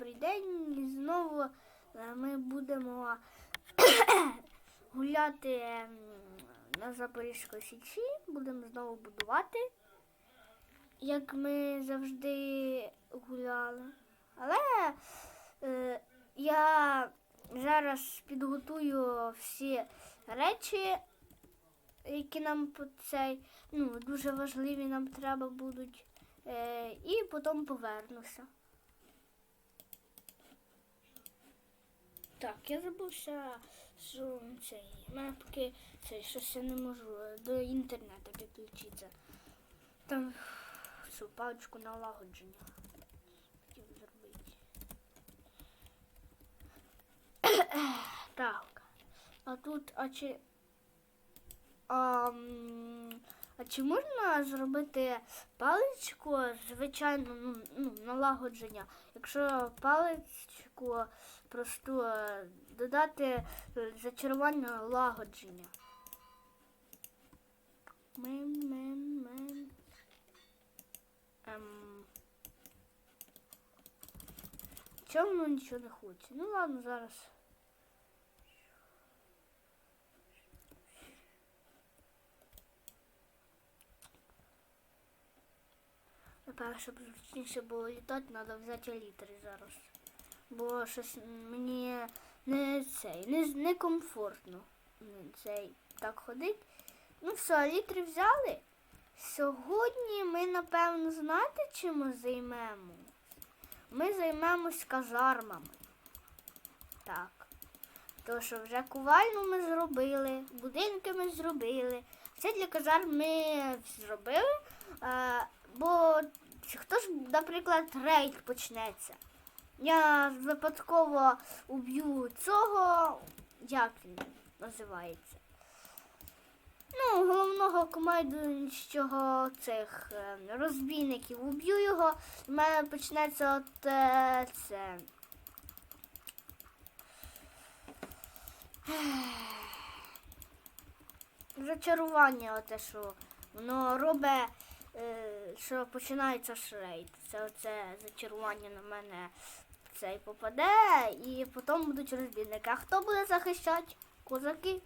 добрий день. І знову е, ми будемо гуляти ем, на Запорізькій Січі. Будемо знову будувати, як ми завжди гуляли. Але е, я зараз підготую всі речі, які нам по цей, ну, дуже важливі нам треба будуть. Е, і потім повернуся. Так, я забувся, що цей, поки цей, щось я не можу е, до інтернету підключитися. Там цю паличку налагодження хотів зробити. Так. А тут, а чи. А, а чи можна зробити паличку, звичайно, ну, ну, налагодження, якщо паличку просто додати е, зачарування налагодження? Мен, мен, мен. Ем. Чому нічого не хоче? Ну ладно, зараз. Напевно, щоб зручніше було літати, треба взяти літри зараз. Бо щось мені не цей, не, не комфортно цей так ходить. Ну все, літри взяли. Сьогодні ми, напевно, знаєте, чим ми займемо? Ми займемось казармами. Так. То, що вже ковальну ми зробили, будинки ми зробили. Все для казарм ми зробили. А, бо хто ж, наприклад, рейд почнеться? Я випадково уб'ю цього, як він називається? Ну, головного командуючого цих е, розбійників уб'ю його. У мене почнеться от е, це. Зачарування, оте, що воно робить, е, що починається шрейд. Це оце зачарування на мене цей попаде, і потім будуть розбійники. А хто буде захищати? Козаки.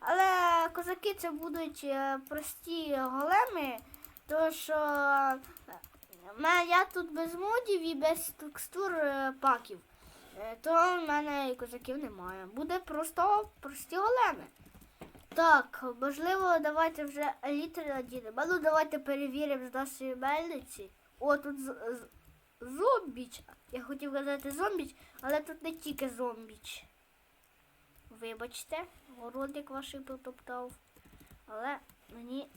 Але козаки це будуть е, прості големи, то що е, я тут без модів і без текстур е, паків. Е, То в мене і козаків немає. Буде просто прості големи. Так, можливо, давайте вже літери надінемо. А Ну, давайте перевіримо з нашої мельниці. О, тут з- з- зомбіч. Я хотів казати зомбіч, але тут не тільки зомбіч. Вибачте, городик ваш потоптав. Але мені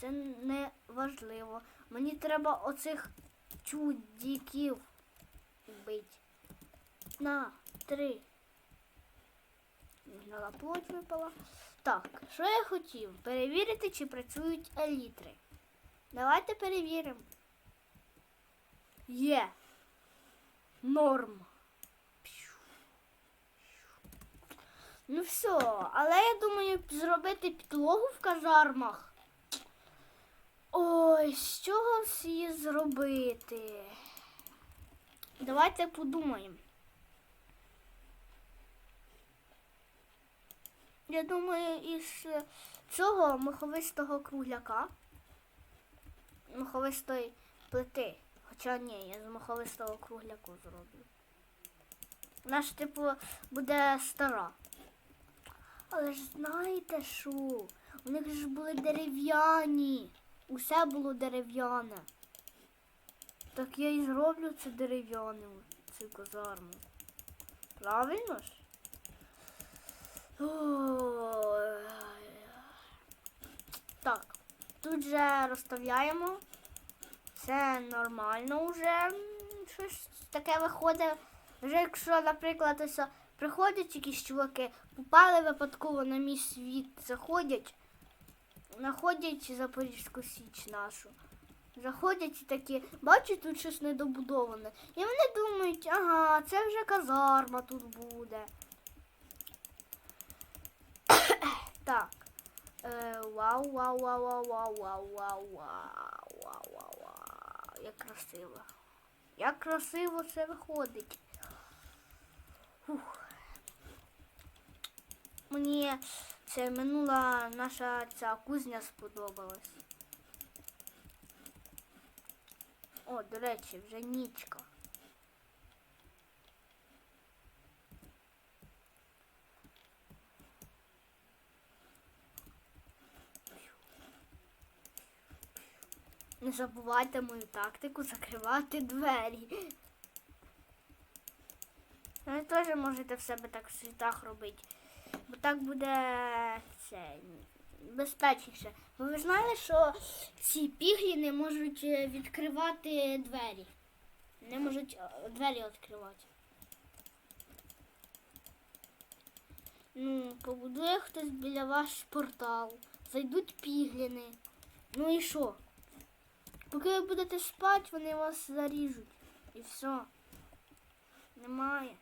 це не важливо. Мені треба оцих чудіків вбити. На, три. Гнала плоть випала. Так, що я хотів? Перевірити, чи працюють елітри. Давайте перевіримо. Є. Норм. Ну все, але я думаю зробити підлогу в казармах. Ой, з чого її зробити? Давайте подумаємо. Я думаю, із е, цього маховистого кругляка, маховистої плити. Хоча ні, я з маховистого кругляку зроблю. Наш, типу, буде стара. Але ж знаєте що? У них ж були дерев'яні. Усе було дерев'яне. Так я і зроблю це дерев'яним, цю казарму. Правильно ж? Ой. Так, тут же розставляємо. Це нормально вже щось таке виходить. Вже якщо, наприклад, ось приходять якісь чуваки, попали випадково на мій світ, заходять, знаходять Запорізьку Січ нашу. Заходять і такі, бачать тут щось недобудоване. І вони думають, ага, це вже казарма тут буде. Так. Вау, вау, вау, вау, вау, вау, вау, вау, вау, вау, вау. Як красиво. Як красиво це виходить. Фух. Мені це минула наша ця кузня сподобалась. О, до речі, вже нічка. Не забувайте мою тактику закривати двері. Ви теж можете в себе так в світах робити. Бо так буде це безпечніше. Бо ви знали, що ці пігліни можуть е, відкривати двері. Не можуть е, двері відкривати. Ну, побудує хтось біля ваш портал. Зайдуть пігліни. Ну і що? Поки ви будете спати, вони вас заріжуть. І все. Немає.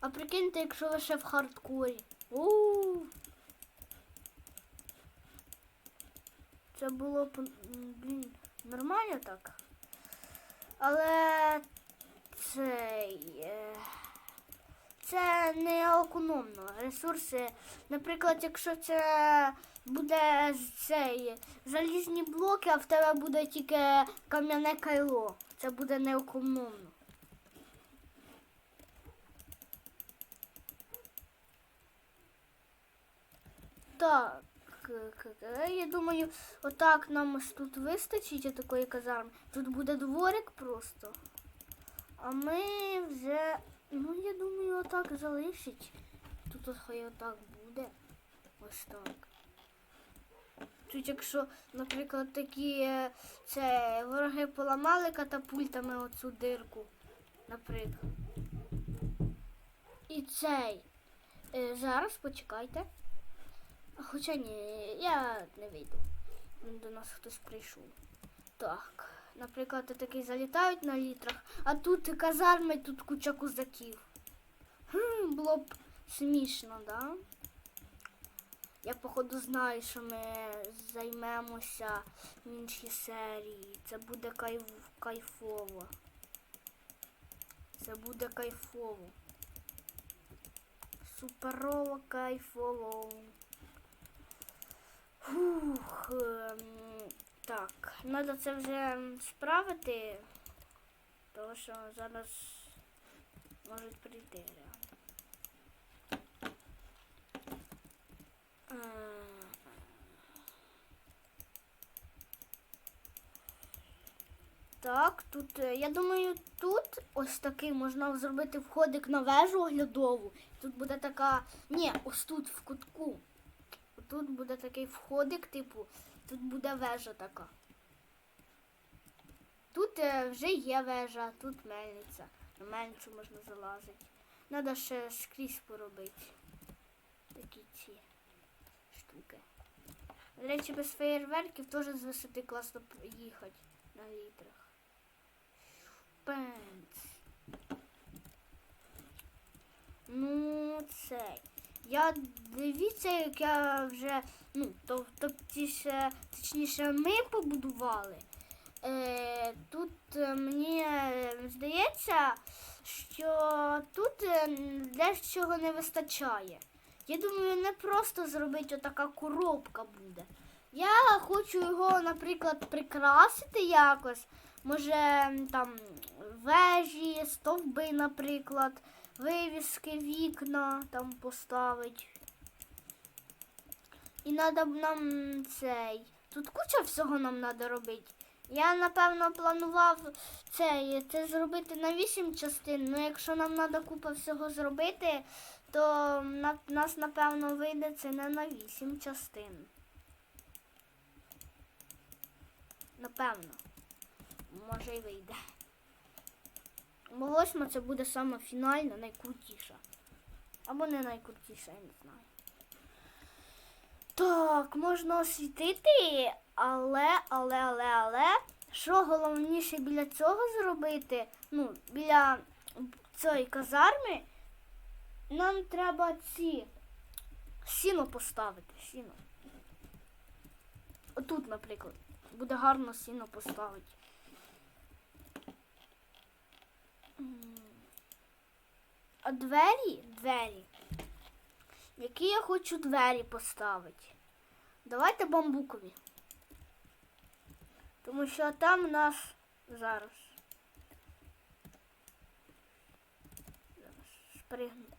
А прикиньте, якщо ви ще в хардкорі. у Це було блін, нормально так. Але цей. е, Це не економно. Ресурси. Наприклад, якщо це буде цей залізні блоки, а в тебе буде тільки кам'яне кайло. Це буде неекономно. Так, я думаю, отак нам ось тут вистачить такої казарми. Тут буде дворик просто. А ми вже, ну я думаю, отак залишить. Тут хай отак буде. Ось так. Тут якщо, наприклад, такі е, це вороги поламали катапультами оцю дирку, наприклад. І цей. Е, зараз почекайте. Хоча ні, я не вийду. До нас хтось прийшов. Так, наприклад, такі залітають на літрах, а тут казарми, тут куча козаків. Хм, було б смішно, да? Я походу знаю, що ми займемося в іншій серії. Це буде кайф... кайфово. Це буде кайфово. Суперово кайфово. Фух, ем, так, треба це вже справити, тому що зараз можуть прийти реально. Так, тут, е, я думаю, тут ось такий можна зробити входик на вежу оглядову. Тут буде така. Ні, ось тут в кутку. Тут буде такий входик, типу, тут буде вежа така. Тут е, вже є вежа, тут мельниця. На мельницю можна залазити. Треба ще скрізь поробити. Такі ці штуки. До речі, без феєрверків теж з висоти класно їхати на літрах. Пенц. Ну, цей. Я дивіться, як я вже, ну, то, тобто, точніше, ми побудували. Е, тут е, мені е, здається, що тут е, дещого не вистачає. Я думаю, не просто зробити отака коробка буде. Я хочу його, наприклад, прикрасити якось. Може, там вежі, стовби, наприклад, вивіски, вікна там поставить. І треба нам цей. Тут куча всього нам треба робити. Я, напевно, планував цей, це зробити на 8 частин, але якщо нам треба купа всього зробити, то на, нас, напевно, вийде це не на 8 частин. Напевно. Може і вийде. Бо восьма це буде саме фінальна, найкрутіша. Або не найкрутіша, я не знаю. Так, можна освітити, але, але, але, але, що головніше біля цього зробити, ну, біля цієї казарми, нам треба ці сіно поставити. Сіно. Отут, наприклад, буде гарно сіно поставити. А двері? Двері. Які я хочу двері поставити? Давайте бамбукові. Тому що там у нас зараз. Зараз спригну.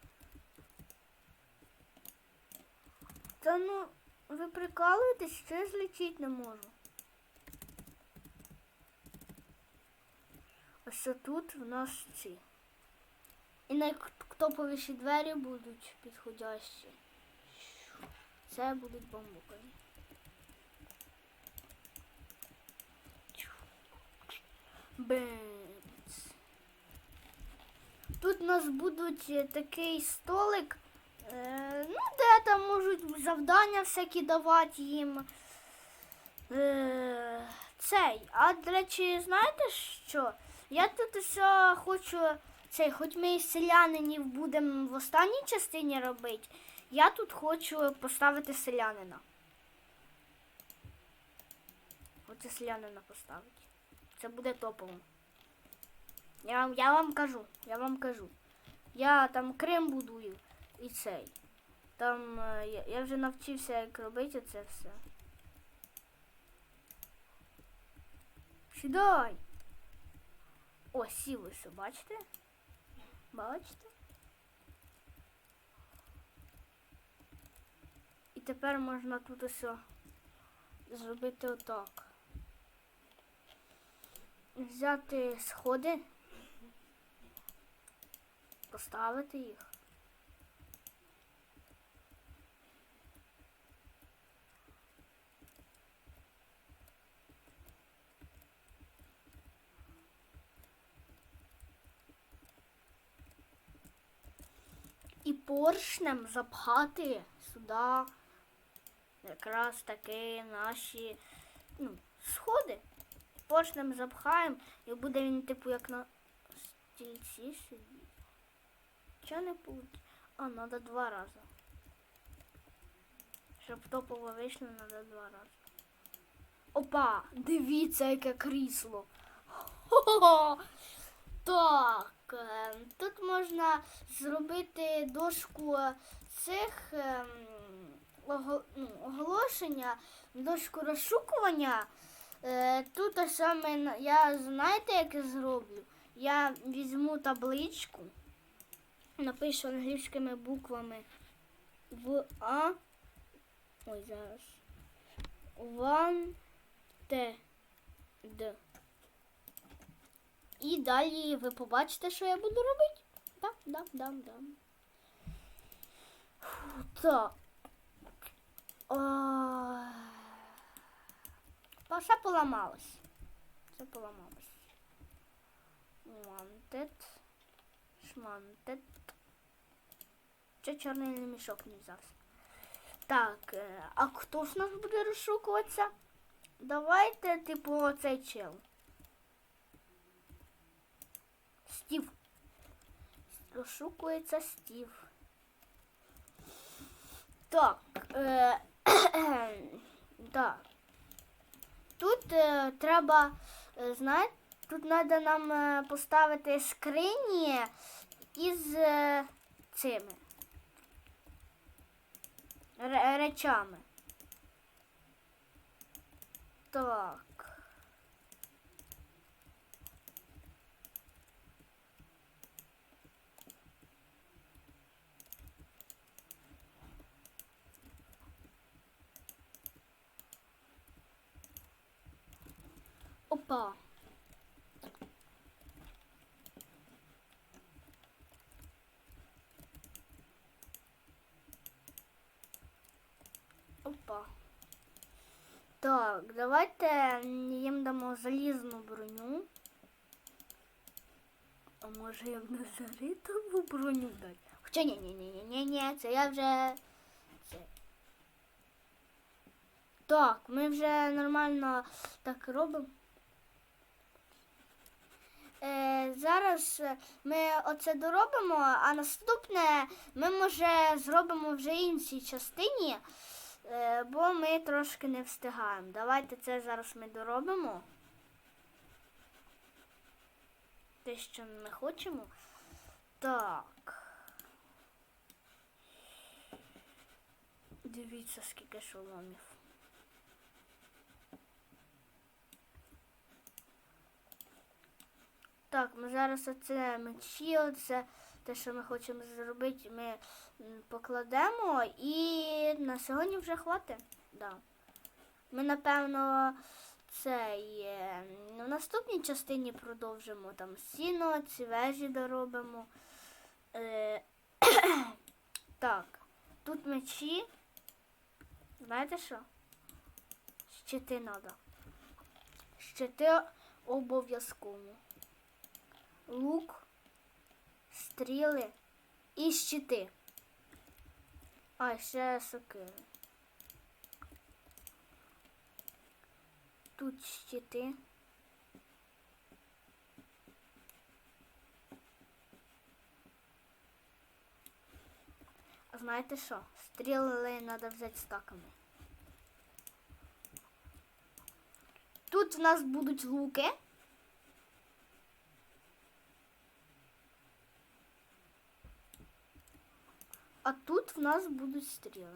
Та ну, ви прикалуєтесь, що я злетіти не можу. Ось тут у нас ці. І найтоповіші двері будуть підходящі. Це будуть бамбукові. Бенц. Тут у нас будуть е, такий столик, е, ну, де там можуть завдання всякі давати їм. Е, цей. А до речі, знаєте що? Я тут все хочу цей, хоч ми із селянинів будемо в останній частині робити, я тут хочу поставити селянина. Оце селянина поставити. Це буде топово. Я я вам кажу, я вам кажу. Я там Крим будую і цей. Там е, я, я вже навчився, як робити це все. Сідай! О, сіли все, бачите? Бачите? І тепер можна тут усе зробити отак. Взяти сходи, поставити їх. І поршнем запхати сюди якраз таки наші ну, сходи. Поршнем запхаємо і буде він, типу, як на стільці сидіти. Чого не буде? А, треба два рази. Щоб топово вийшло, треба два рази. Опа! Дивіться, яке крісло. Хо-хо! Так, е, тут можна зробити дошку цих ем, ну, оголошення, дошку розшукування. Е, Тут саме я знаєте, як я зроблю? Я візьму табличку, напишу англійськими буквами в А. Ой, зараз. One, Т, Д. І далі ви побачите, що я буду робити. Так, да, да, да. Так. Ой. Па- Все поламалось. Wanted. Шмантед. Чи чорний мішок не взявся? Так, е, а хто ж нас буде розшукуватися? Давайте, типу, оцей чел. Стів. Розшукується Стів. Так. Е, так. Тут е, треба, е, знаєте, тут треба нам е, поставити скрині із е, цими ре- речами. Так. Опа. Опа. Так, давайте їм дамо залізну броню. А може я в незаритову броню дати? Хоча ні, ні, ні, ні, ні, це я вже. Це. Так, ми вже нормально так робимо. Е, зараз е, ми оце доробимо, а наступне ми може зробимо вже іншій частині, е, бо ми трошки не встигаємо. Давайте це зараз ми доробимо. те, що ми хочемо. Так. Дивіться, скільки шоломів. Так, ми зараз оце мечі, оце те, що ми хочемо зробити, ми покладемо і на сьогодні вже хватить. Да. Ми, напевно, цей е, в наступній частині продовжимо там сіно, ці вежі доробимо. Е, так, тут мечі. Знаєте що? Щити треба. Щити обов'язково. Лук, стріли і щити. А, ще сокири. Тут щити. А знаєте що? Стріли треба взяти стаками. Тут в нас будуть луки. А тут в нас будуть стріли.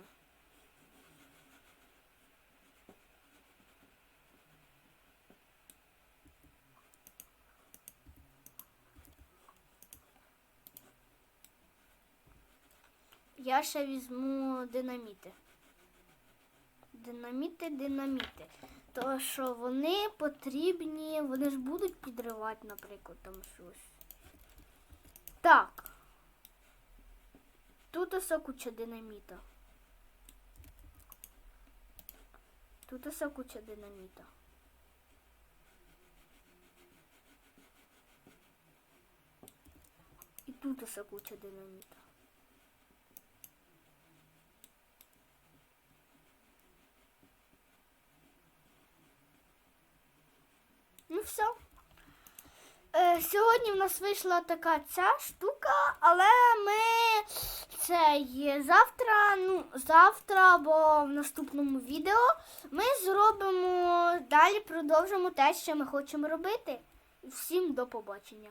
Я ще візьму динаміти. Динаміти, динаміти. То що вони потрібні, вони ж будуть підривати, наприклад, там щось. Так. Тут ось куча динаміта. Тут ось куча динаміта. І тут ось куча динаміта. Ну все. Е, сьогодні в нас вийшла така ця штука, але ми це є завтра, ну, завтра або в наступному відео ми зробимо далі, продовжимо те, що ми хочемо робити. Всім до побачення.